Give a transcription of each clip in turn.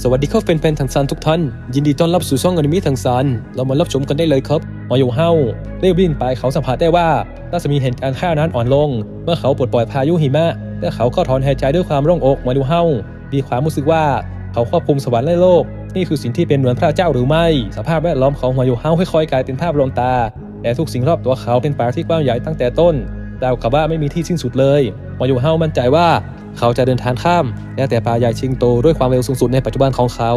สวัสดีครับแฟนๆทางซานทุกท่าน ยินดีต้อนรับสู่ช่องอนิเมะทางซานเรามารับชมกันได้เลยครับมาอยู่เฮาได้วิ่งไปเขาสัมผัสได้ว่ารัศมีแห่งการณ์ฆ่านั้นอ่อนลง เมื่อเขาปลดปล่อยพายุหิมะและเขาก็ถอนหายใจด้วยความโล่งอกมาอยู่เฮามีความรู้สึกว่าเขาควบคุมสวรรค์และโลก นี่คือสิ่งที่เป็นเหมือนพระเจ้าหรือไม่ สภาพแวดล้อมของมาอยู่เฮาค่อยๆกลายเป็นภาพลวงตาแต่ทุกสิ่งรอบตัวเขาเป็นป่าที่กว้างใหญ่ตั้งแต่ต้นดาวกับว่าไม่มีที่สิ้นสุดเลยมาอยู่เฮามั่นใจว่า เขาจะเดินทางข้าม และแต่ป่าใหญ่ชิงโตด้วยความเร็วสูงสุดในปัจจุบันของเขา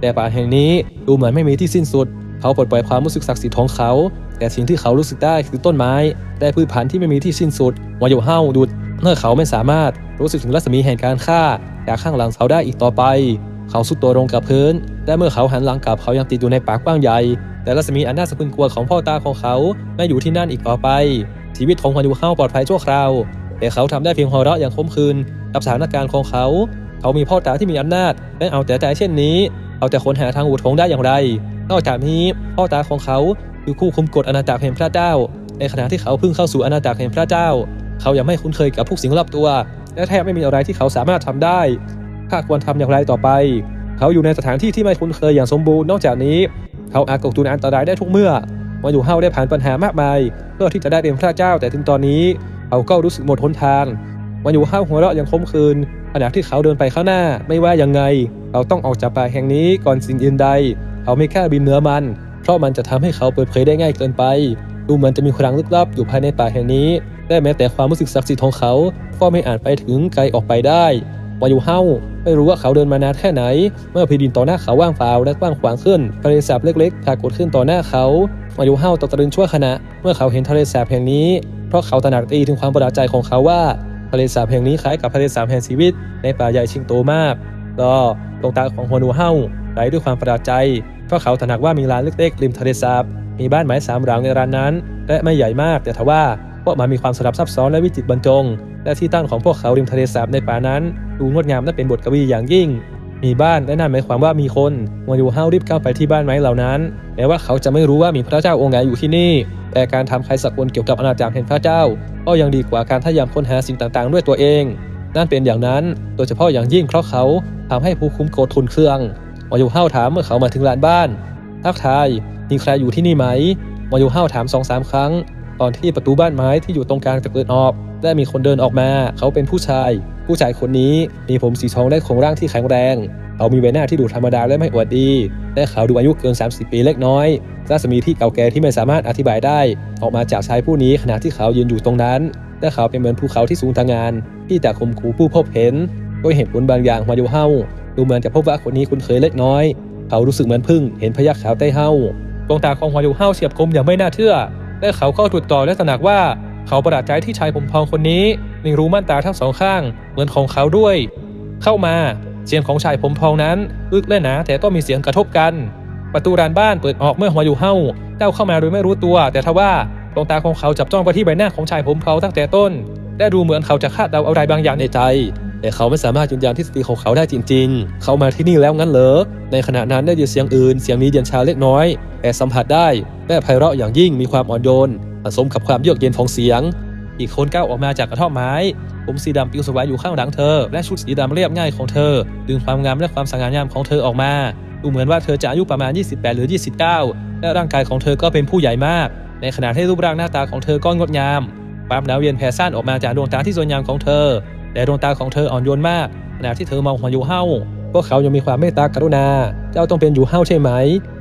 แต่ป่าแห่งนี้ดูเหมือนไม่มีที่สิ้นสุด เขาปลดปล่อยความรู้สึกศักดิ์สิทธิ์ของเขา แต่สิ่งที่เขารู้สึกได้คือต้นไม้และพืชพันธุ์ที่ไม่มีที่สิ้นสุดวายุเฮาดุดเมื่อเขาไม่สามารถรู้สึกถึงรัศมีแห่งการฆ่าจากข้างหลังเขาได้อีกต่อไป เขาสุดตัวลงกับพื้นและเมื่อเขาหันหลังกลับเขายังติดอยู่ในป่ากว้างใหญ่ แต่รัศมีอันน่าสะพรึงกลัวของพ่อตาของเขาไม่อยู่ที่นั่นอีกต่อไปชีวิตของวายุเฮาปลอดภัยชั่วคราว แต่เขาทำได้เพียงหัวเราะอย่างคมคืนกับสถานการณ์ของเขา เขามีพ่อตาที่มีอำนาจและเอาแต่ใจเช่นนี้ เอาแต่ค้นหาทางอุดทงได้อย่างไร นอกจากนี้พ่อตาของเขาคือคู่คุมกฎอาณาจักรแห่งพระเจ้า ในขณะที่เขาเพิ่งเข้าสู่อาณาจักรแห่งพระเจ้า เขายังไม่คุ้นเคยกับพวกสิ่งรอบตัว และแทบไม่มีอะไรที่เขาสามารถทำได้ข้าควรทำอย่างไรต่อไป เขาอยู่ในสถานที่ที่ไม่คุ้นเคยอย่างสมบูรณ์นอกจากนี้ เขาอาจกอยู่ในอันตรายได้ทุกเมื่อมาอยู่เฮาได้ผ่านปัญหามากมาย เพื่อที่จะได้เป็นพระเจ้าแต่ถึงตอนนี้ เขาก็รู้สึกหมดหนทาง มันอยู่ห้าวหัวเราะอย่างคมคืนขณะที่เขาเดินไปข้างหน้าไม่ว่ายังไง เขาต้องออกจากป่าแห่งนี้ก่อนสิ่งอื่นใด เขาไม่กล้าบินเหนือมัน เพราะมันจะทำให้เขาเปิดเผยได้ง่ายเกินไป ดูเหมือนจะมีพลังลึกลับอยู่ภายในป่าแห่งนี้และแม้แต่ความรู้สึกศักดิ์สิทธิ์ของเขา ก็ไม่อาจไปถึงไกลออกไปได้ วายุเฮาไม่รู้ว่าเขาเดินมานานแค่ไหน เมื่อแผ่นดินต่อหน้าเขาว่างเปล่าและกว้างขวางขึ้นทะเลสาบเล็กๆปรากฏขึ้นต่อหน้าเขาวายุเฮาตกตะลึงชั่วขณะ เมื่อเขาเห็นทะเลสาบแห่งนี้ เพราะเขาตระหนักดีถึงความประหลาดใจของเขาว่าทะเลสาบแห่งนี้คล้ายกับทะเลสาบแห่งชีวิต ในป่าใหญ่ชิงโตมากก็ดวงตาของฮวนูเฮาไหลด้วยความประหลาดใจ เพราะเขาตระหนักว่ามีร้านเล็กๆริมทะเลสาบ มีบ้านไม้สามหลังในร้านนั้น และไม่ใหญ่มากแต่ทว่าพวกมันมีความสลับซับซ้อนและวิจิตรบรรจง และที่ตั้งของพวกเขาริมทะเลสาบในป่านั้น ดูงดงามและเป็นบทกวีอย่างยิ่ง มีบ้านและนั่นหมายความว่ามีคนวายูเฮารีบเข้าไปที่บ้านไม้เหล่านั้นแม้ว่าเขาจะไม่รู้ว่ามีพระเจ้าองค์ไหนอยู่ที่นี่ แต่การทำใครสักคนเกี่ยวกับอาณาจักรแห่งพระเจ้า ก็ยังดีกว่าการพยายามค้นหาสิ่งต่างๆ ด้วยตัวเอง นั่นเป็นอย่างนั้นโดยเฉพาะอย่างยิ่งเพราะเขาทำให้ผู้คุ้มโกรธทุนเครื่องวายูเฮาถามเมื่อเขามาถึงลานบ้านทักทายมีใครอยู่ที่นี่ไหมวายูเฮาถามสองสามครั้งตอนที่ประตูบ้านไม้ที่อยู่ตรงกลางจะเปิดออก และมีคนเดินออกมา เขาเป็นผู้ชาย ผู้ชายคนนี้มีผมสีทองและโครงร่างที่แข็งแรงเขามีใบหน้าที่ดูธรรมดาและไม่อวดดีและเขาดูอายุเกิน 30 ปีเล็กน้อยรัศมีที่เก่าแก่ที่ไม่สามารถอธิบายได้ ออกมาจากชายผู้นี้ขณะที่เขายืนอยู่ตรงนั้น และเขาเป็นเหมือนภูเขาที่สูงตางาน ที่จะข่มขู่ผู้พบเห็นด้วยเหตุผลบางอย่างมาอยู่เฮาดูเหมือนจะพบว่าคนนี้คุ้นเคยเล็กน้อย เขารู้สึกเหมือนพึ่งเห็นพยักขาวใต้เฮาดวงตาของฮวายูเฮาเฉียบคมอย่างไม่น่าเชื่อ และเขาก็ตรวจต่อและตระหนักว่า เขาประหลาดใจที่ชายผมทองคนนี้มีรูม่านตาทั้งสองข้าง เหมือนของเขาด้วย เข้ามาเสียงของชายผมทองนั้นอึกและหนาแต่ก็มีเสียงกระทบกัน ประตูร้านบ้านเปิดออกเมื่อหัวอยู่เฮาเจ้าเข้ามาโดยไม่รู้ตัว แต่ทว่าดวงตาของเขาจับจ้องไปที่ใบหน้าของชายผมทองตั้งแต่ต้นและดูเหมือนเขาจะคาดเดาอะไรบางอย่างในใจ แต่เขาไม่สามารถยืนยันทฤษฎีของเขาได้จริง ๆ เขามาที่นี่แล้วงั้นเหรอ ในขณะนั้นได้ยินเสียงอื่น เสียงนี้เย็นชาเล็กน้อย แต่สัมผัสได้และไพเราะอย่างยิ่งมีความอ่อนโยนผสมกับความเยือกเย็นของเสียง อีกคนก้าวออกมาจากกระท่อมไม้ ผมสีดำปลิวสวายอยู่ข้างหลังเธอ และชุดสีดำเรียบง่ายของเธอ ดึงความงามและความสง่างามของเธอออกมา ดูเหมือนว่าเธอจะอายุประมาณ 28 หรือ 29 และร่างกายของเธอก็เป็นผู้ใหญ่มาก ในขณะที่รูปร่างหน้าตาของเธอก็งดงาม ความหนาวเย็นแผ่ซ่านออกมาจากดวงตาที่สวยงามของเธอ แต่ดวงตาของเธออ่อนโยนมาก ขณะที่เธอมองหัวอยู่เฮาพวกเขายังมีความเมตตากรุณา เจ้าต้องเป็นอยู่เฮาใช่ไหม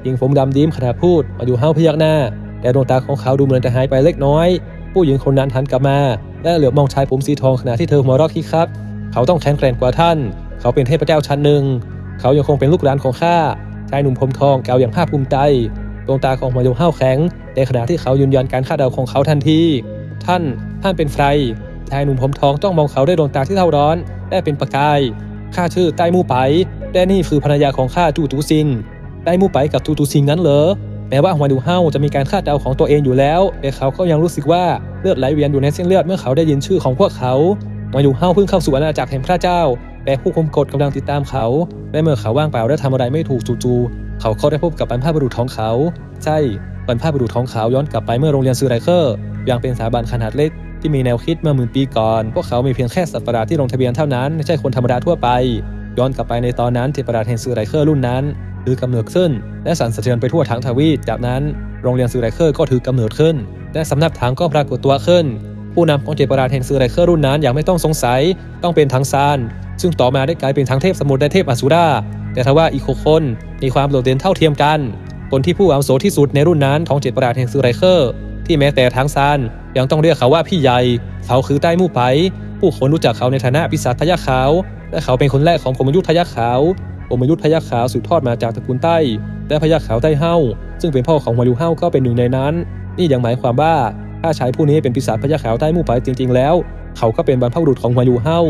หญิงผมดำดิ้มขณะพูดมาอยู่เฮาพยักหน้า แต่ดวงตาของเขาดูเหมือนจะหายไปเล็กน้อย ผู้หญิงคนนั้นหันกลับมา และเหลือบมองชายผมสีทองขณะที่เธอหัวเราะคิกคักเขาต้องแข็งแกร่งกว่าท่าน เขาเป็นเทพเจ้าชั้นหนึ่ง เขายังคงเป็นลูกหลานของข้า ชายหนุ่มผมทองกล่าวอย่างภาคภูมิใจ ดวงตาของหัวโยห้าวแข็ง ในขณะที่เขายืนยันการคาดเดาของเขาทันที ท่าน ท่านเป็นใคร ชายหนุ่มผมทองต้องมองเขาด้วยดวงตาที่เท่าร้อน และเป็นประกาย ข้าชื่อไต้มู่ไปและนี่คือภรรยาของข้าจูตูซิงไต้มู่ไปกับจูตูซิงนั้นเหรอ แม้ว่าหัวดูเฮาจะมีการคาดเดาของตัวเองอยู่แล้ว แต่เขาก็ยังรู้สึกว่าเลือดไหลเวียนอยู่ในเส้นเลือดเมื่อเขาได้ยินชื่อของพวกเขาหัวดูเฮาเพิ่งเข้าสู่อาณาจักรแห่งพระเจ้าแต่ผู้คุมกฎกำลังติดตามเขาและเมื่อเขาว่างเปล่าและทำอะไรไม่ถูกจู่ๆเขาก็ได้พบกับบรรพบุรุษของเขา ใช่บรรพบุรุษของเขาย้อนกลับไปเมื่อโรงเรียนซูไรเคอร์ยังเป็นสถาบันขนาดเล็กที่มีแนวคิดเมื่อหมื่นปีก่อน พวกเขามีเพียงแค่สัตว์ประหลาดที่ลงทะเบียนเท่านั้น ไม่ใช่คนธรรมดาทั่วไป ย้อนกลับไปในตอนนั้นเทพราชแห่งซูไรเคอร์รุ่นนั้น ถือกำเนิดขึ้น และสั่นสะเทือนไปทั่วทั้งทวีปจากนั้นโรงเรียนซูไรเคอร์ก็ถือกำเนิดขึ้น และสำนักถังก็ปรากฏตัวขึ้น ผู้นำของเทพราชแห่งซูไรเคอร์รุ่นนั้นอย่างไม่ต้องสงสัยต้องเป็นทังซานซึ่งต่อมาได้กลายเป็นทั้งเทพสมุทรและเทพอสูราแต่ทว่าอีกหกคนมีความโดดเด่นเท่าเทียมกัน คนที่ผู้อาวุโสที่สุดในรุ่นนั้นของเจ็ดประหลาดแห่งซูไรเคอร์ ที่แม้แต่ทางซานยังต้องเรียกเขาว่าพี่ใหญ่ เขาคือใต้มู่ไปผู้คนรู้จักเขาในฐานะปีศาจพยัคฆ์ขาว และเขาเป็นคนแรกของพรหมยุทธยัคฆ์ขาว พรหมยุทธพยัคฆ์ขาวสืบทอดมาจากตระกูลใต้ และพยัคฆ์ขาวใต้เฮ้าซึ่งเป็นพ่อของวายุเฮ้าก็เป็นหนึ่งในนั้น นี่ยังหมายความว่าถ้าชายผู้นี้เป็นปีศาจพยัคฆ์ขาวใต้มู่ไปจริง ๆ แล้ว เขาก็เป็นบรรพบุรุษของวายุเฮ้า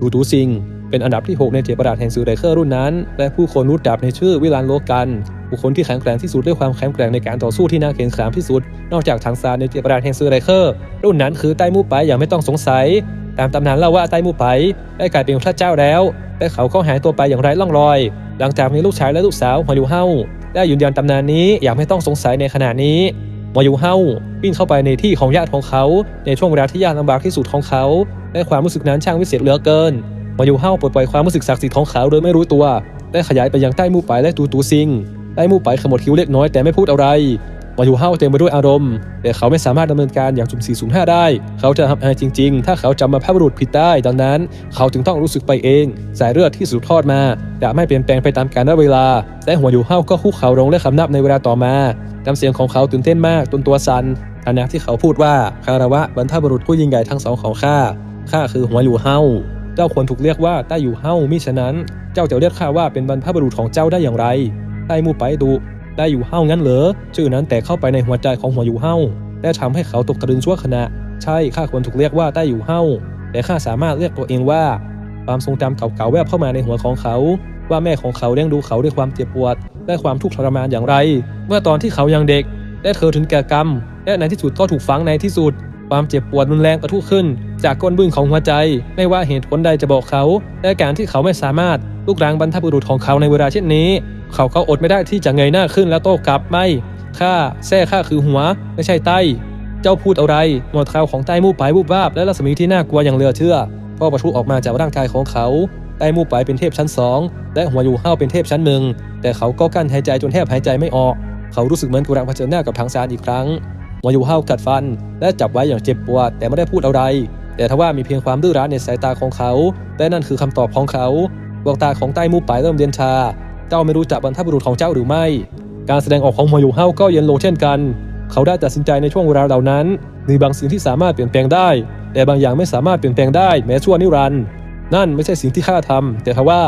ดูตูซิง เป็นอันดับที่ 6 ในเจ็ดประหลาดแห่งซูไรเคอร์รุ่นนั้น และผู้คนรู้จักในชื่อวิลานโลกัน บุคคลที่แข็งแกร่งที่สุดด้วยความแข็งแกร่งในการต่อสู้ที่น่าเกรงขามที่สุด นอกจากทางซานในเจ็ดประหลาดแห่งซูไรเคอร์รุ่นนั้นคือไต้มู่ไปอย่างไม่ต้องสงสัย ตามตำนานเล่าว่าไต้มู่ไปได้กลายเป็นพระเจ้าแล้วและเขาก็หายตัวไปอย่างไร้ร่องรอย หลังจากมีลูกชายและลูกสาวมายูเฮาได้ยืนยันตำนานนี้อย่างไม่ต้องสงสัยในขณะนี้มายูเฮาวิ่งเข้าไปในที่ของญาติของเขา ในช่วงเวลาที่ยากลำบากที่สุดของเขาและความรู้สึกนั้นช่างวิเศษเหลือเกินมายูเฮาปลดปล่อยความรู้สึกศักดิ์สิทธิ์ของเขาโดยไม่รู้ตัว ได้ขยายไปยังใต้มู่ไปและตูตูซิงใต้มู่ไปขมวดคิ้วเล็กน้อยแต่ไม่พูดอะไร มายูเฮาเต็มไปด้วยอารมณ์ แต่เขาไม่สามารถดำเนินการอย่างสุ่มสี่สุ่มห้าได้ เขาจะทำอะไรจริง ๆ ถ้าเขาจำมาพระบุรุษผิดได้ ดังนั้น เขาจึงต้องรู้สึกไปเอง สายเลือดที่สืบทอดมา จะไม่เปลี่ยนแปลงไปตามกาลเวลา และหัวยูเฮาก็คุกเข่าลงและคำนับในเวลาต่อมาน้ำเสียงของเขาตื่นเต้นมากจนตัวสั่นขณะที่เขาพูดว่าคารวะบรรพบุรุษผู้ยิ่งใหญ่ทั้งสองของข้า ข้าคือหัวยูเฮา เจ้าควรถูกเรียกว่าใต้อยู่เฮ้ามิฉะนั้น เจ้าจะเรียกข้าว่าเป็นบรรพบุรุษของเจ้าได้อย่างไรใต้มู่ไปดู ได้อยู่เฮ้างั้นเหรอ ชื่อนั้นแตกเข้าไปในหัวใจของหัวอยู่เฮ้าและทำให้เขาตกตะลึงชั่วขณะ ใช่ข้าควรถูกเรียกว่าใต้อยู่เฮ้าแต่ข้าสามารถเรียกตัวเองว่า ความทรงจำเก่าๆแวบเข้ามาในหัวของเขา ว่าแม่ของเขาเลี้ยงดูเขาด้วยความเจ็บปวดและความทุกข์ทรมานอย่างไร เมื่อตอนที่เขายังเด็กและเธอถึงแก่กรรม และในที่สุดก็ถูกฝังในที่สุด ความเจ็บปวดรุนแรงกระทุกขึ้น จากก้นบึ้งของหัวใจ ไม่ว่าเหตุผลใดจะบอกเขา และการที่เขาไม่สามารถลุกรางบรรพบุรุษของเขาในเวลาเช่นนี้ เขาก็อดไม่ได้ที่จะเงยหน้าขึ้นแล้วโต้กลับไม่ข้าแท้ข้าคือหัว ไม่ใช่ไต้เจ้าพูดอะไรหมดคราวของใต้มู่ไปบูบวาบและรัศมีที่น่ากลัวอย่างเหลือเชื่อก็ประทุออกมาจากร่างกายของเขาใต้มู่ไปเป็นเทพชั้นสองและหัวอยู่ห้าเป็นเทพชั้นหนึ่งแต่เขาก็กั้นหายใจจนแทบหายใจไม่ออก เขารู้สึกเหมือนกำลังเผชิญหน้ากับทางซานอีกครั้งหัวอยู่ห้ากัดฟัน และจับไว้อย่างเจ็บปวดแต่ไม่ได้พูดอะไร แต่ทว่ามีเพียงความดื้อรั้นในสายตาของเขาและนั่นคือคำตอบของเขาดวงตาของใต้มู่ไปเริ่มเย็นชา เจ้าไม่รู้จักบรรพบุรุษของเจ้าหรือไม่ การแสดงออกของหัวอยู่ห้าก็เย็นลงเช่นกัน เขาได้ตัดสินใจในช่วงเวลาเหล่านั้น มีบางสิ่งที่สามารถเปลี่ยนแปลงได้ แต่บางอย่างไม่สามารถเปลี่ยนแปลงได้แม้ชั่วนิรันดร์นั่นไม่ใช่สิ่งที่ข้าทำแต่ทว่า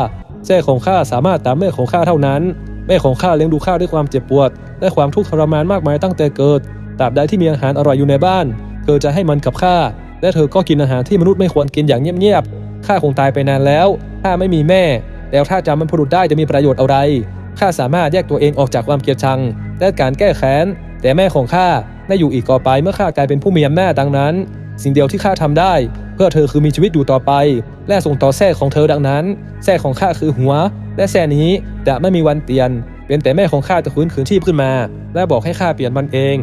แท้ของข้าสามารถตามแม่ของข้าเท่านั้น แม่ของข้าเลี้ยงดูข้าด้วยความเจ็บปวด และความทุกข์ทรมานมากมายตั้งแต่เกิดตราบใดที่มีอาหารอร่อยอยู่ในบ้าน เธอจะให้มันกับข้า และเธอก็กินอาหารที่มนุษย์ไม่ควรกินอย่างเงียบๆข้าคงตายไปนานแล้วข้าไม่มีแม่ แล้วถ้าจำมันพรุษได้จะมีประโยชน์อะไร ข้าสามารถแยกตัวเองออกจากความเกลียดชัง และการแก้แค้น แต่แม่ของข้าได้อยู่อีกต่อไปเมื่อข้ากลายเป็นผู้มีอำนาจดังนั้น สิ่งเดียวที่ข้าทำได้ เพื่อเธอคือมีชีวิตอยู่ต่อไป และส่งต่อแท้ของเธอดังนั้นแท้ของข้าคือหัว และแท้นี้จะไม่มีวันเปลี่ยนเป็นแต่แม่ของข้าจะฟื้นคืนชีพขึ้นมา และบอกให้ข้าเปลี่ยนมันเอง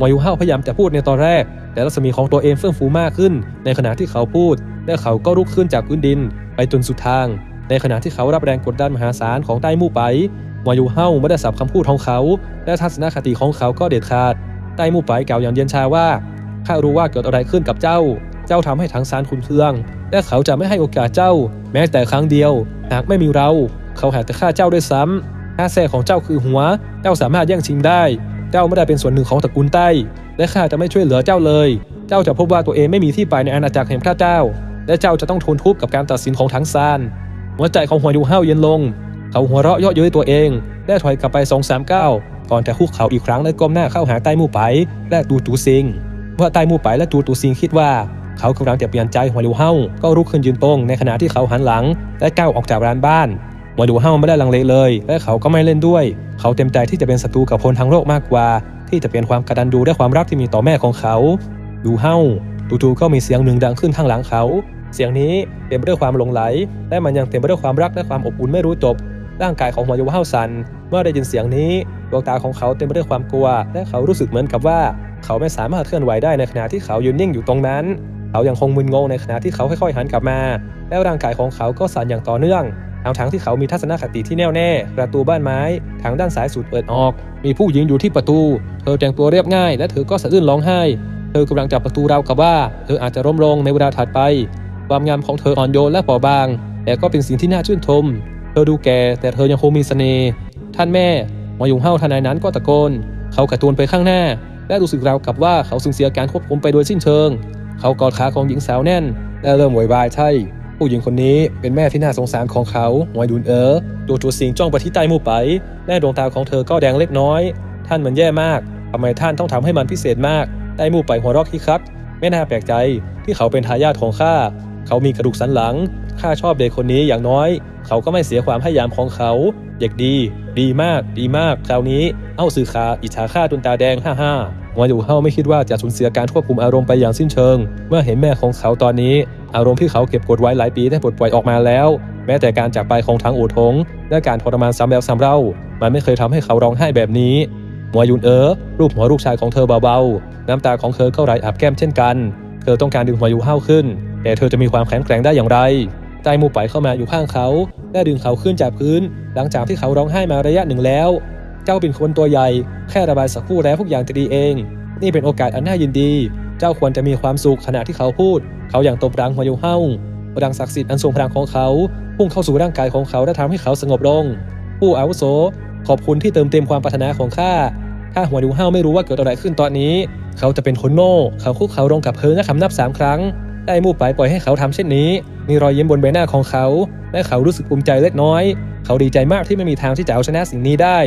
วายุห้าพยายามจะพูดในตอนแรก แต่รัศมีของตัวเองเฟื่องฟูมากขึ้น ในขณะที่เขาพูด และเขาก็ลุกขึ้นจากพื้นดิน ไปจนสุดทาง ในขณะที่เขารับแรงกดดันมหาศาลของใต้มู่ไปวายุเฮาไม่ได้สับคำพูดของเขา และทัศนคติของเขาก็เด็ดขาด ใต้มู่ไปกล่าวอย่างเย็นชาว่า ข้ารู้ว่าเกิดอะไรขึ้นกับเจ้า เจ้าทำให้ทั้งซานคุณเคือง และเขาจะไม่ให้โอกาสเจ้า แม้แต่ครั้งเดียว หากไม่มีเรา เขาหากจะฆ่าเจ้าด้วยซ้ำถ้าแท้ของเจ้าคือหัว เจ้าสามารถแย่งชิงได้ เจ้าไม่ได้เป็นส่วนหนึ่งของตระกูลใต้ และข้าจะไม่ช่วยเหลือเจ้าเลย เจ้าจะพบว่าตัวเองไม่มีที่ไปในอาณาจักรแห่งพระเจ้า และเจ้าจะต้องทนทุกข์กับการตัดสินของทั้งซาน หัวใจของหัวยูเฮาเย็นลง เขาหัวเราะเยาะเย้ยตัวเองและถอยกลับไปสองสามก้าวก่อนจะคุกเขาอีกครั้งและก้มหน้าเข้าหาใต้มู่ไปและตูตูซิงเมื่อใต้มู่ไปและตูตูซิงคิดว่าเขากำลังจะเปลี่ยนใจหัวลิวเฮาก็ลุกขึ้นยืนตรงในขณะที่เขาหันหลัง และก้าวออกจากร้านบ้านหัวลิวเฮาไม่ได้ลังเลเลย และเขาก็ไม่เล่นด้วย เขาเต็มใจที่จะเป็นศัตรูกับคนทั้งโลกมากกว่า ที่จะเปลี่ยนความกระดันดูและความรักที่มีต่อแม่ของเขาดูเฮาจู่ๆก็มีเสียงหนึ่งดังขึ้นข้างหลังเขา เสียงนี้เต็มไปด้วยความหลงไหล และมันยังเต็มไปด้วยความรักและความอบอุ่นไม่รู้จบ ร่างกายของหัวยูเฮาสัน เมื่อได้ยินเสียงนี้ดวงตาของเขาเต็มไปด้วยความกลัว และเขารู้สึกเหมือนกับว่า เขาไม่สามารถเคลื่อนไหวได้ในขณะที่เขายืนนิ่งอยู่ตรงนั้น เขายังคงมึนงงในขณะที่เขาค่อยๆหันกลับมา แล้วร่างกายของเขาก็สั่นอย่างต่อเนื่องทั้งทั้งที่เขามีทัศนคติที่แน่วแน่ ประตูบ้านไม้ ทางด้านซ้ายสุดเปิดออก มีผู้หญิงอยู่ที่ประตู เธอแต่งตัวเรียบง่าย และเธอก็สะอื้นร้องไห้ เธอกำลังจับประตูราวกับว่า เธออาจจะล้มลงในเวลาถัดไป ความงามของเธออ่อนโยนและเบาบาง แต่ก็เป็นสิ่งที่น่าชื่นชม เธอดูแก่แต่เธอยังคงมีเสน่ห์ ท่านแม่หมอยุงเฮาทนายนั้นก็ตะโกน เขากระตูนไปข้างหน้า และรู้สึกราวกับว่าเขาสูญเสียการควบคุมไปโดยสิ้นเชิง เขากอดขาของหญิงสาวแน่น และเริ่มโวยวายใช่ ผู้หญิงคนนี้เป็นแม่ที่น่าสงสารของเขาหมวยดุนเอ๋อดูจูสิงจ้องไปที่ใต้มู่ไปและดวงตาของเธอก็แดงเล็กน้อย ท่านมันแย่มากทำไมท่านต้องทำให้มันพิเศษมากใต้มู่ไปหัวเรอกที่คักไม่น่าแปลกใจที่เขาเป็นทายาทของข้า เขามีกระดูกสันหลัง ข้าชอบเด็กคนนี้อย่างน้อย เขาก็ไม่เสียความพยายามของเขา เด็กดี ดีมาก ดีมาก คราวนี้ เอ้าสื่อขาอิจฉาข้าจนตาแดงฮ่าฮ่าหัวอยู่เฮาไม่คิดว่าจะสูญเสียการควบคุมอารมณ์ไปอย่างสิ้นเชิง เมื่อเห็นแม่ของเขาตอนนี้ อารมณ์ที่เขาเก็บกดไว้หลายปีได้ปลดปล่อยออกมาแล้ว แม้แต่การจากไปของทางอูทงและการทรมานซ้ำแล้วซ้ำเล่า มันไม่เคยทำให้เขาร้องไห้แบบนี้หัวยุนเอ๋อรูปหัวลูกชายของเธอเบาๆ น้ำตาของเธอก็ไหลอาบแก้มเช่นกัน เธอต้องการดึงหัวยูเฮาขึ้น แต่เธอจะมีความแข็งแกร่งได้อย่างไรใจหมูไปเข้ามาอยู่ข้างเขา และดึงเขาขึ้นจากพื้น หลังจากที่เขาร้องไห้มาระยะหนึ่งแล้ว เจ้าเป็นคนตัวใหญ่ แค่ระบายสักครู่แล้วทุกอย่างจะดีเอง นี่เป็นโอกาสอันน่ายินดี เจ้าควรจะมีความสุขขณะที่เขาพูด เขาอย่างตบรังหัวยูเฮาพลังศักดิ์สิทธิ์อันทรงพลังของเขา พุ่งเข้าสู่ร่างกายของเขาและทำให้เขาสงบลง ผู้อาวุโส ขอบคุณที่เติมเต็มความปรารถนาของข้า ถ้าหัวดูเฮาไม่รู้ว่าเกิดอะไรขึ้นตอนนี้ เขาจะเป็นคนโง่ เขาคุกเขาลงกับเพลิงและคำนับสามครั้ง ได้มู่ไปปล่อยให้เขาทำเช่นนี้ มีรอยยิ้มบนใบหน้าของเขา และเขารู้สึกภูมิใจเล็กน้อย เขาดีใจมากที่ไม่มีทางที่จะเอาชนะสิ่งนี้ได้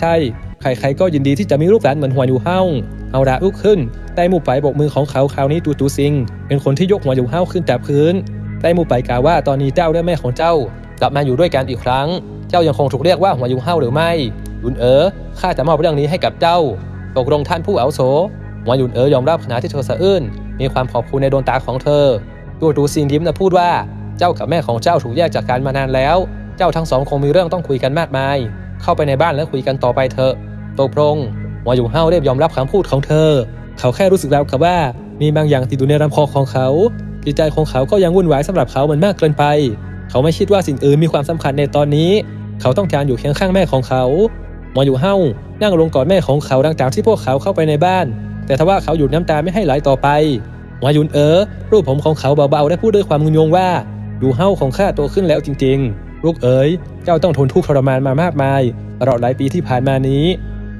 ใช่ ใครๆก็ยินดีที่จะมีลูกหลานเหมือนหัวยูเฮาเอาละลุกขึ้นได้มู่ไปโบกมือของเขาคราวนี้ตูตูซิง เป็นคนที่ยกหัวยูเฮาขึ้นจากพื้นได้มู่ไปกล่าวว่าตอนนี้เจ้าและแม่ของเจ้า กลับมาอยู่ด้วยกันอีกครั้ง เจ้ายังคงถูกเรียกว่าหัวยูเฮาหรือไม่ยุนเอ๋อข้าจะมอบเรื่องนี้ให้กับเจ้าตกลงท่านผู้อาวุโสหัวยุนเอ๋อยอมรับขณะที่เธอสะอื้น มีความขอบคุณในดวงตาของเธอตัวดูซินยิ้มและพูดว่าเจ้ากับแม่ของเจ้าถูกแยกจากกันมานานแล้ว เจ้าทั้งสองคงมีเรื่องต้องคุยกันมากมาย เข้าไปในบ้านแล้วคุยกันต่อไปเถอะตกลงหัวยุนเฮาได้ยอมรับคำพูดของเธอ เขาแค่รู้สึกแล้วกับว่า มีบางอย่างติดอยู่ในลำคอของเขาจิตใจของเขาก็ยังวุ่นวายสำหรับเขาเหมือนมากเกินไป เขาไม่คิดว่าสิ่งอื่นมีความสำคัญในตอนนี้ เขาต้องการอยู่เคียงข้างแม่ของเขาหมออยู่เฮานั่งลงกอดแม่ของเขาหลังจากที่พวกเขาเข้าไปในบ้าน แต่ทว่าเขาหยุดน้ำตาไม่ให้ไหลต่อไปหมยุนเอ๋อรูปผมของเขาเบาๆได้พูดด้วยความงุนงงว่าอยู่เฮ้าของข้าโตขึ้นแล้วจริง ๆ ลูกเอ๋ยเจ้าต้องทนทุกข์ทรมานมามากมายตลอดหลายปีที่ผ่านมานี้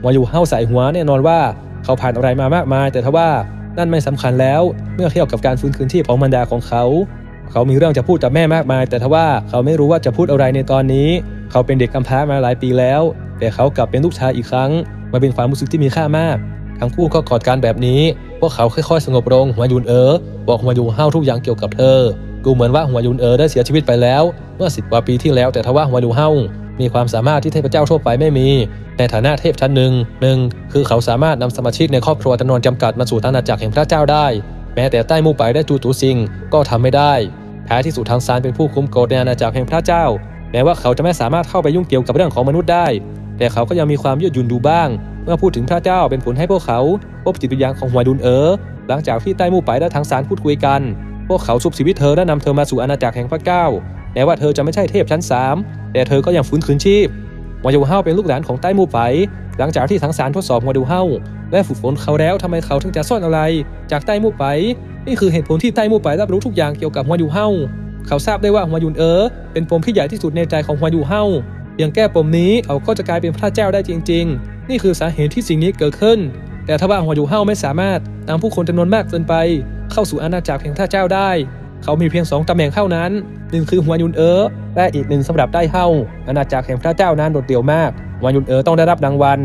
หมยู่เฮ้าใส่หัวแน่นอนว่าเขาผ่านอะไรมามากมาย แต่ทว่านั่นไม่สำคัญแล้วเมื่อเทียบกับการฟื้นคืนชีพของมารดาของเขา เขามีเรื่องจะพูดกับแม่มากมาย แต่ทว่าเขาไม่รู้ว่าจะพูดอะไรในตอนนี้ เขาเป็นเด็กกำพร้ามาหลายปีแล้ว แต่เขากลับเป็นลูกชายอีกครั้งมันเป็นความรู้สึกที่มีค่ามาก ทั้งคู่ก็กอดกันแบบนี้ พวกเขาค่อยๆสงบลงหัวยุนเอ๋อบอกหัวยุนเฮาทุกอย่างเกี่ยวกับเธอ ดูเหมือนว่าหัวยุนเอ๋อได้เสียชีวิตไปแล้วเมื่อสิบกว่าปีที่แล้วแต่ทว่าหัวยุนเฮามีความสามารถที่เทพเจ้าทั่วไปไม่มี ในฐานะเทพชั้นหนึ่งหนึ่งคือเขาสามารถนำสมาชิกในครอบครัวจำนวนจำกัดมาสู่อาณาจักรแห่งพระเจ้าได้ แม้แต่ใต้มู่ไปและจูตูซิงก็ทำไม่ได้ท้ายที่สุดทางซานเป็นผู้คุมกฎในอาณาจักรแห่งพระเจ้า แม้ว่าเขาจะไม่สามารถเข้าไปยุ่งเกี่ยวกับเรื่องของมนุษย์ได้ แต่เขาก็ยังมีความยืดหยุ่นดูบ้าง เมื่อพูดถึงพระเจ้าเป็นผลให้พวกเขา พบจิตวิญญาณของหัวดุนเอ๋อหลังจากที่ใต้มู่ไปและทางซานพูดคุยกัน พวกเขาสุบชีวิตเธอและนำเธอมาสู่อาณาจักรแห่งพระเจ้าแม้ว่าเธอจะไม่ใช่เทพชั้นสามแต่เธอก็ยังฟื้นคืนชีพหัวยูเฮาเป็นลูกหลานของใต้มู่ไปหลังจากที่ทั้งสารทดสอบหัวยูเฮาและฝึกฝนเขาแล้วทำไมเขาถึงจะซ่อนอะไร จากใต้มู่ไปนี่คือเหตุผลที่ใต้มู่ไปรับรู้ทุกอย่างเกี่ยวกับหัวยูเฮาเขาทราบได้ว่าหัวยุนเอ๋อเป็นปมที่ใหญ่ที่สุดในใจของหัวยูเฮาเพียงแก้ปมนี้เขาก็จะกลายเป็นพระเจ้าได้จริง ๆ นี่คือสาเหตุที่สิ่งนี้เกิดขึ้น แต่ถ้าว่าหัวยูเฮาไม่สามารถนำผู้คนจำนวนมากเกินไป เข้าสู่อาณาจักรแห่งพระเจ้าได้ เขามีเพียงสองตำแหน่งเท่านั้นหนึ่งคือหัวยุนเอ๋อและอีกหนึ่งสำหรับได้เฮาอาณาจักรแห่งพระเจ้านั้นโดดเดี่ยวมากหัวยุนเอ๋อต้องได้รับรางวัล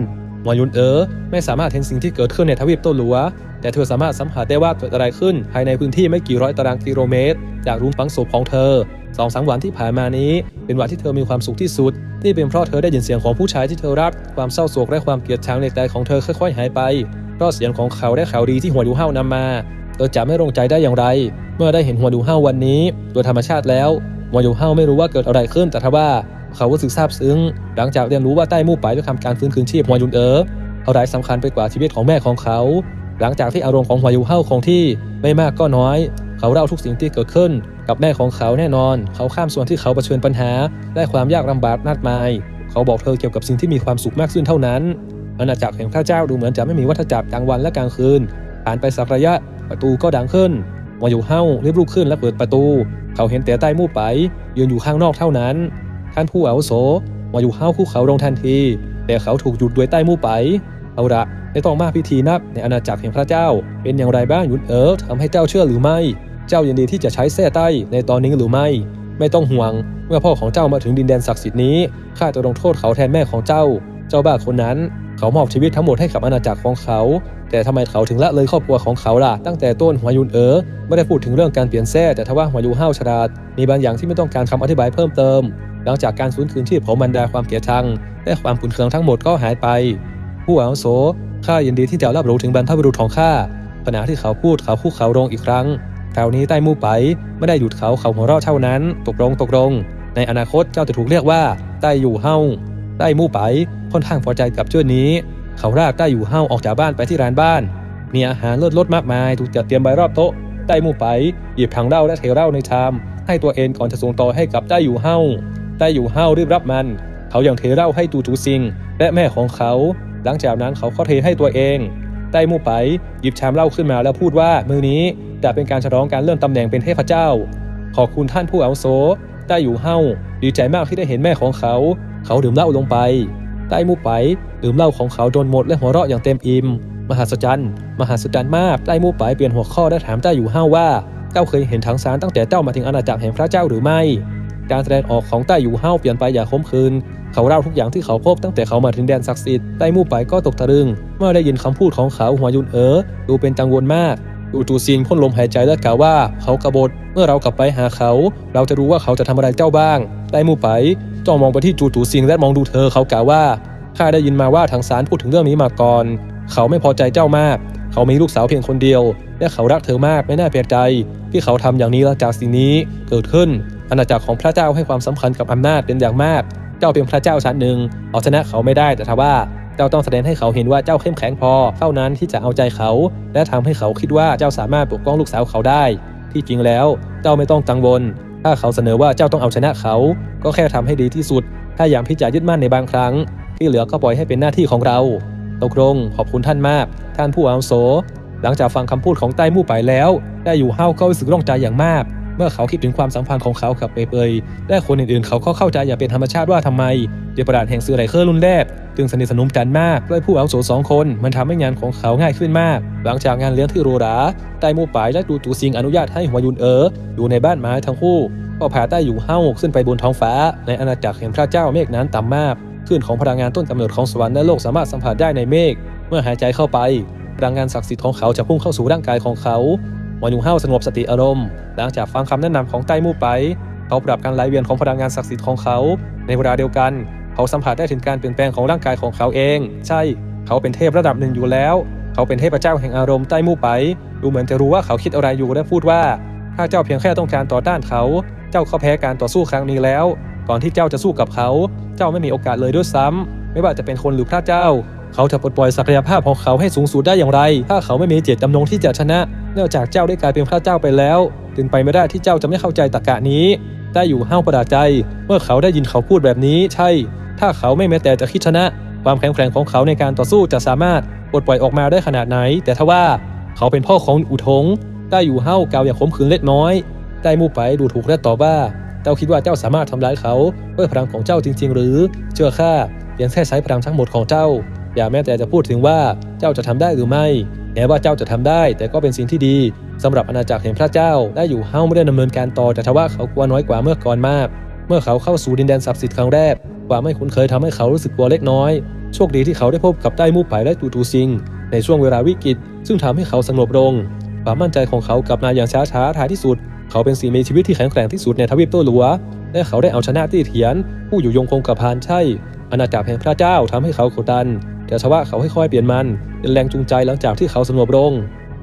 หัวยุนเอ๋อไม่สามารถเห็นสิ่งที่เกิดขึ้นในทวีปโตหลัว แต่เธอสามารถสัมผัสได้ว่าเกิดอะไรขึ้นภายในพื้นที่ไม่กี่ร้อยตารางกิโลเมตร จากรูมฝังศพของเธอ สองสามวันที่ผ่านมานี้ เป็นวันที่เธอมีความสุขที่สุด นี่เป็นเพราะเธอได้ยินเสียงของผู้ชายที่เธอรัก ความเศร้าโศกและความเกลียดชังในใจของเธอค่อยๆหายไป เพราะเสียงของเขาและข่าวดีที่หัวดูเฮ้านำมา เธอจะไม่ลงใจได้อย่างไร เมื่อได้เห็นหัวดูเฮ้าวันนี้ โดยธรรมชาติแล้ว หัวดูเฮ้าไม่รู้ว่าเกิดอะไรขึ้น แต่ทว่าเขารู้สึกซาบซึ้ง หลังจากเรียนรู้ว่าใต้มู่ไปด้ทำการฟื้นคืนชีพหัวยุนเอ๋ออะไรสำคัญไปกว่าชีวิตของแม่ของเขา หลังจากที่อารมณ์ของหัวยูเฮาคงที่ไม่มากก็น้อย เขาเล่าทุกสิ่งที่เกิดขึ้น กับแม่ของเขาแน่นอน เขาข้ามส่วนที่เขาเผชิญปัญหา และความยากลำบากมากมาย เขาบอกเธอเกี่ยวกับสิ่งที่มีความสุขมากขึ้นเท่านั้น อาณาจักรแห่งพระเจ้าดูเหมือนจะไม่มีวัฏจักรกลางวันและกลางคืน ผ่านไปสักระยะ ประตูก็ดังขึ้นวาอยุเฮ้ารีบลุกขึ้นและเปิดประตู เขาเห็นแต่ใต้มู่ไปยืนอยู่ข้างนอกเท่านั้น ท่านผู้อาวุโสวาอยุเฮ้าคู่เขาลงทันที แต่เขาถูกหยุดด้วยใต้มู่ไปเอาละไม่ต้องมากพิธีนับในอาณาจักรแห่งพระเจ้า เป็นอย่างไรบ้างหยุนเอ๋อทำให้เจ้าเชื่อหรือไม่ เจ้ายินดีที่จะใช้แส้ใต้ในตอนนี้หรือไม่ ไม่ต้องห่วง เมื่อพ่อของเจ้ามาถึงดินแดนศักดิ์สิทธิ์นี้ข้าจะลงโทษเขาแทนแม่ของเจ้า เจ้าบ้าคนนั้น เขามอบชีวิตทั้งหมดให้กับอาณาจักรของเขา แต่ทำไมเขาถึงละเลยครอบครัวของเขาล่ะตั้งแต่ต้นหัวยุนเอ๋อไม่ได้พูดถึงเรื่องการเปลี่ยนแส้แต่ทว่าหัวยูห้าวฉลาดมีบางอย่างที่ไม่ต้องการคำอธิบายเพิ่มเติม หลังจากการสูญคืนชีพของบรรดาความเกลียดชังและความขุนเคืองทั้งหมดก็หายไป ผู้อาวุโสข้ายินดีที่จะรับรู้ถึงบรรพบุรุษของข้าขณะที่เขาพูดเขาคู่เขาลงอีกครั้ง คราวนี้ใต้มู่ไปไม่ได้หยุดเขาเขาหัวเราะเท่านั้น ตกลงตกลง ในอนาคตเจ้าจะถูกเรียกว่าใต้อยู่เฮาใต้มู่ไปค่อนข้างพอใจกับชื่อนี้ เขาลากใต้อยู่เฮาออกจากบ้านไปที่ร้านบ้าน มีอาหารเลิศรสมากมายถูกจัดเตรียมไว้รอบโต๊ะใต้มู่ไปหยิบถังเหล้าและเทเหล้าในชาม ให้ตัวเองก่อนจะส่งต่อให้กับใต้อยู่เฮาใต้อยู่เฮารีบรับมัน เขายังเทเหล้าให้ตูจูซิง และแม่ของเขา หลังจากนั้นเขาก็เทให้ตัวเองใต้มู่ไปหยิบชามเหล้าขึ้นมาแล้วพูดว่ามือนี้ จะเป็นการฉลองการเลื่อนตำแหน่งเป็นเทพเจ้า ขอบคุณท่านผู้อาวุโสใต้อยู่เฮ้าดีใจมากที่ได้เห็นแม่ของเขา เขาดื่มเหล้าลงไปใต้มู่ไปดื่มเหล้าของเขาจนหมดและหัวเราะอย่างเต็มอิ่มมหัศจรรย์มหัศจรรย์มากใต้มู่ไปเปลี่ยนหัวข้อและถามใต้อยู่เฮ้าว่าเจ้าเคยเห็นถังสารตั้งแต่เจ้ามาถึงอาณาจักรแห่งพระเจ้าหรือไม่ การแสดงออกของใต้อยู่เฮ้าเปลี่ยนไปอย่างคมคืนเขาเล่าทุกอย่างที่เขาพบตั้งแต่เขามาถึงแดนศักดิ์สิทธิ์ใต้มู่ไปก็ตกตะลึง เมื่อได้ยินคำพูดของเขาหัวยุนเอ๋อดูเป็นกังวลมาก อูจูซินพ่นลมหายใจและกล่าวว่าเขากบฏ เมื่อเรากลับไปหาเขา เราจะรู้ว่าเขาจะทำอะไรเจ้าบ้างใต้มู่ไปจ้องมองไปที่จูจูซิงและมองดูเธอเขากล่าวว่าข้าได้ยินมาว่าทางสารพูดถึงเรื่องนี้มาก่อน เขาไม่พอใจเจ้ามาก เขามีลูกสาวเพียงคนเดียว และเขารักเธอมากไม่น่าเปลียนใจ ที่เขาทำอย่างนี้และจากสิ่งนี้เกิดขึ้น อาณาจักรของพระเจ้าให้ความสำคัญกับอำนาจเป็นอย่างมาก เจ้าเป็นพระเจ้าชั้นหนึ่งเอาชนะเขาไม่ได้แต่ทว่า เจ้าต้องแสดงให้เขาเห็นว่าเจ้าเข้มแข็งพอ เท่านั้นที่จะเอาใจเขา และทำให้เขาคิดว่าเจ้าสามารถปกป้องลูกสาวเขาได้ ที่จริงแล้วเจ้าไม่ต้องกังวล ถ้าเขาเสนอว่าเจ้าต้องเอาชนะเขา ก็แค่ทำให้ดีที่สุด ถ้าอย่างพิจารยึดมั่นในบางครั้ง ที่เหลือก็ปล่อยให้เป็นหน้าที่ของเราตกลงขอบคุณท่านมาก ท่านผู้อาวุโส หลังจากฟังคำพูดของใต้มู่ไปแล้ว ได้อยู่เฮาก็รู้สึกร่องใจอย่างมาก เมื่อเขาคิดถึงความสัมพันธ์ของเขากับเปเปยและคนอื่นๆ เขาก็เข้าใจอย่างเป็นธรรมชาติว่าทำไมเดประดาดแห่งซื้อไรเคอร์รุ่นแรกจึงสนิทสนมกันมากด้วยผู้อาวุโสสองคน มันทำให้งานของเขาง่ายขึ้นมาก หลังจากงานเลี้ยงที่โรราใต้มู่ายและดูตูซิงอนุญาตให้หัวยุนเอ๋ออยู่ในบ้านไม้ทั้งคู่ก็พาใต้อยู่เฮาขึ้นไปบนท้องฟ้า ในอาณาจักรแห่งพระเจ้าเมฆนั้นต่ำมากคลื่นของพลังงานต้นกำเนิดของสวรรค์และโลกสามารถสัมผัสได้ในเมฆเมื่อหายใจเข้าไปพลังงานศักดิ์สิทธิ์ของเขาจะพุ่งเข้าสู่ร่างกายของเขา มอยุงเฮาสงบสติอารมณ์หลังจากฟังคำแนะนำของใต้มู่ไป เขาปรับการไหลเวียนของพลังงานศักดิ์สิทธิ์ของเขา ในเวลาเดียวกัน เขาสัมผัสได้ถึงการเปลี่ยนแปลงของร่างกายของเขาเอง ใช่ เขาเป็นเทพระดับหนึ่งอยู่แล้ว เขาเป็นเทพเจ้าแห่งอารมณ์ใต้มู่ไป ดูเหมือนจะรู้ว่าเขาคิดอะไรอยู่และพูดว่าถ้าเจ้าเพียงแค่ต้องการต่อต้านเขา เจ้าก็แพ้การต่อสู้ครั้งนี้แล้ว ก่อนที่เจ้าจะสู้กับเขา เจ้าไม่มีโอกาสเลยด้วยซ้ำไม่ว่าจะเป็นคนหรือพระเจ้า เขาจะปลดปล่อยศักยภาพของเขาให้สูงสุดได้อย่างไร ถ้าเขาไม่มีเจตจำนงที่จะชนะ เนื่องจากเจ้าได้กลายเป็นพระเจ้าไปแล้ว จึงไปไม่ได้ที่เจ้าจะไม่เข้าใจตรรกะนี้ ได้อยู่ห้าวประหลาใจ เมื่อเขาได้ยินเขาพูดแบบนี้ ใช่ ถ้าเขาไม่แม้แต่จะคิดชนะ ความแข็งแกร่งของเขาในการต่อสู้จะสามารถปลดปล่อยออกมาได้ขนาดไหน แต่ทว่าเขาเป็นพ่อของอุทงได้อยู่ห้าวกาวอย่างขมขื่นเล็กน้อย ได้มู่ไปดูถูกและตอบว่าเจ้าคิดว่าเจ้าสามารถทำร้ายเขาด้วยพลังของเจ้าจริง ๆ หรือ เชื่อข้าเพียงแค่ใช้พลังทั้งหมดของเจ้า อย่าแม้แต่จะพูดถึงว่าเจ้าจะทำได้หรือไม่แม้ว่าเจ้าจะทำได้ แต่ก็เป็นสิ่งที่ดีสำหรับอาณาจักรแห่งพระเจ้าได้อยู่เฮาไม่ได้ดำเนินการต่อแต่ทว่าเขากลัวน้อยกว่าเมื่อก่อนมาก เมื่อเขาเข้าสู่ดินแดนศักดิ์สิทธิ์ครั้งแรกความไม่คุ้นเคยทำให้เขารู้สึกกลัวเล็กน้อย โชคดีที่เขาได้พบกับใต้มู่ไปและตูตูซิง ในช่วงเวลาวิกฤต ซึ่งทำให้เขาสงบลงความมั่นใจของเขากลับมาอย่างช้าๆท้ายที่สุด เขาเป็นสิ่งมีชีวิตที่แข็งแกร่งที่สุดในทวีปโตหลัว และเขาได้เอาชนะตี้เถียน ผู้อยู่ยงคงกระพานใช่อาณาจักรแห่งพระเจ้าทำให้เขากดดัน แต่ทว่าเขาค่อยๆเปลี่ยนมันเป็นแรงจูงใจหลังจากที่เขาสงบลง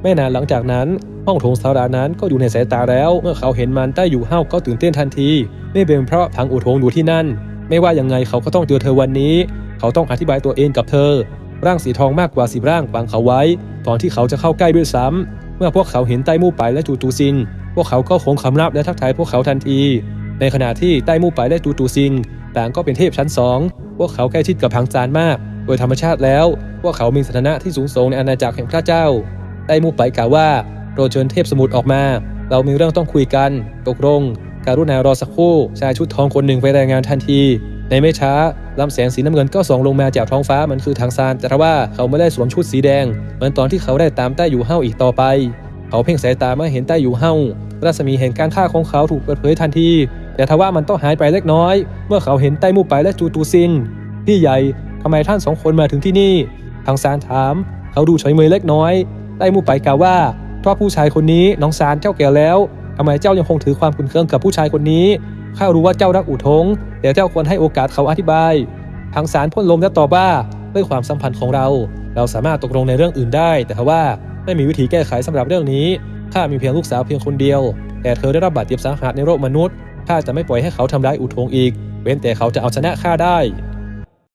ไม่นานหลังจากนั้น ห้องโถงสารานั้นก็อยู่ในสายตาแล้ว เมื่อเขาเห็นมันใต้อยู่ห้าวก็ตื่นเต้นทันที นี่เป็นเพราะทางอุโถงอยู่ที่นั่น ไม่ว่ายังไงเขาก็ต้องเจอเธอวันนี้ เขาต้องอธิบายตัวเองกับเธอ ร่างสีทองมากกว่าสิบร่างบังเขาไว้ ตอนที่เขาจะเข้าใกล้ด้วยซ้ำเมื่อพวกเขาเห็นใต้มู่ไปและจูตูซินพวกเขาก็คงคำนับและทักทายพวกเขาทันที ในขณะที่ใต้มู่ไปและจูตูซินต่างก็เป็นเทพชั้นสองพวกเขาใกล้ชิดกับพังจานมาก ดยธรรมชาติแล้วพวกเขามีสถานะที่สูงส่งในอาณาจักรแห่งพระเจ้าใต้มูไปกล่าวว่าโปรดเชิญเทพสมุทรออกมา เรามีเรื่องต้องคุยกัน ตกลง การุณารอสักครู่ชายชุดทองคนหนึ่งไปรายงานทันที ในไม่ช้าลำแสงสีน้ำเงินก็ส่องลงมาจากท้องฟ้ามันคือทางซานแต่ทว่าเขาไม่ได้สวมชุดสีแดง เหมือนตอนที่เขาได้ตามใต้อยู่เฮ้าอีกต่อไป เขาเพ่งสายตาเมื่อเห็นใต้อยู่เฮ้ารัศมีแห่งการฆ่าของเขาถูกเปิดเผยทันที แต่ทว่ามันต้องหายไปเล็กน้อย เมื่อเขาเห็นใต้มู่ไปและจูตูซินพี่ใหญ่ ทำไมท่านสองคนมาถึงที่นี่ ทางซานถาม เขาดูเฉยเมยเล็กน้อยใต้มู่ไปกล่าวว่าเพราะผู้ชายคนนี้น้องซานเจ้าแก่แล้วทำไมเจ้ายังคงถือความขุนเคืองกับผู้ชายคนนี้ ข้ารู้ว่าเจ้ารักอู่ทง แต่เจ้าควรให้โอกาสเขาอธิบาย ทางสารพ่นลมและตอบว่าด้วยความสัมพันธ์ของเรา เราสามารถตกลงในเรื่องอื่นได้ แต่ว่าไม่มีวิธีแก้ไขสำหรับเรื่องนี้ ข้ามีเพียงลูกสาวเพียงคนเดียว แต่เธอได้รับบาดเจ็บสาหัสในโรคมนุษย์ ข้าจะไม่ปล่อยให้เขาทำร้ายอู่ทงอีก เว้นแต่เขาจะเอาชนะข้าได้